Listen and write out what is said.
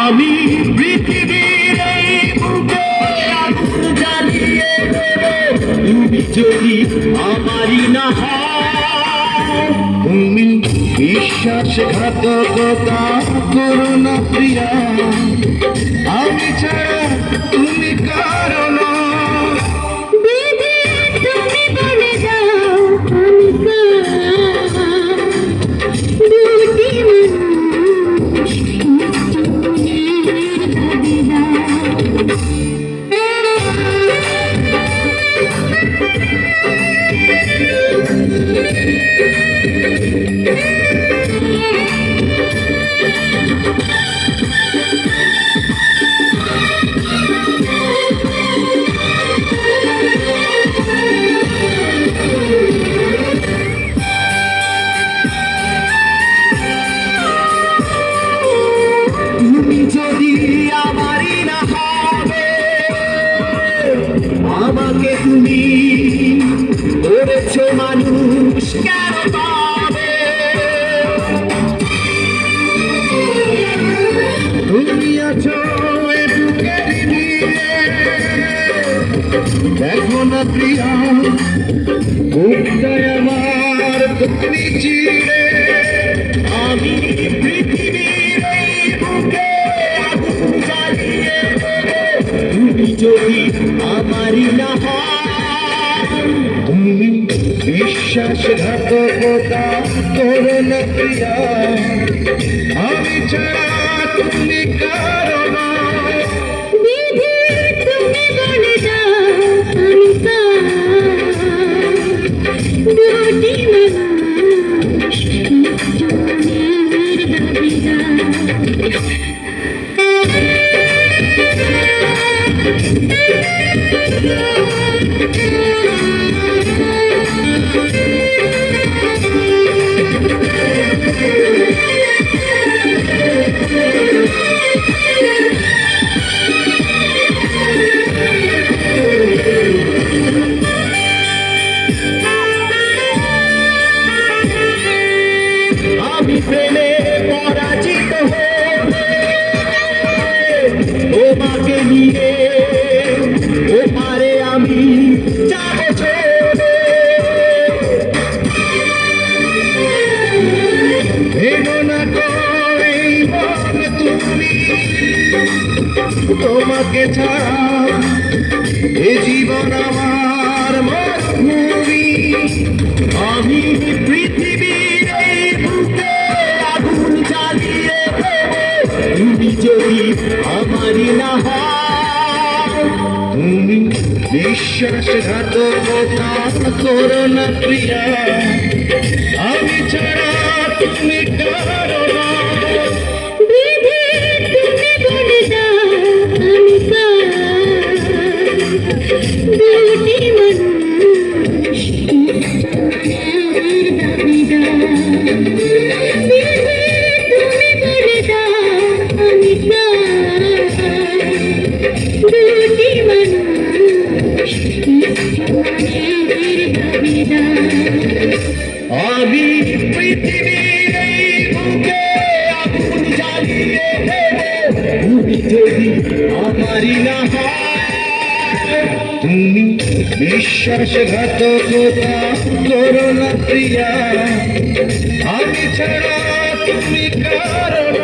আমি পৃথিবীর জ্বালিয়ে তুমি যদি আমারই না তুমি বিশ্বাসঘাতকতা করুণা প্রিয়া। আমি ছাড়া তুমি কারণ আমাকে তুমি করেছ মানুষ কেন দেখো না প্রিয়া বুকটায় আমার তুমি চিড়ে। আমি যদি আমারই না তুমি বিশ্বাসঘাতকতা করো না প্রিয়া। আমি ছাড়া তুমি কারণ আমি তোমাকে ছাড়া এ জীবন আমার মরুভূমি আমি পৃথিবীর এই বুকে আগুন জ্বালিয়ে। তুমি যদি আমারই না তুমি বিশ্বাসঘাতকতা করো না, প্রিয়া আমি পৃথিবীর বুকে আগুন জ্বালিয়ে। তুমি যদি আমারই না প্রিয়া আমি ছাড়া তুমি কারণ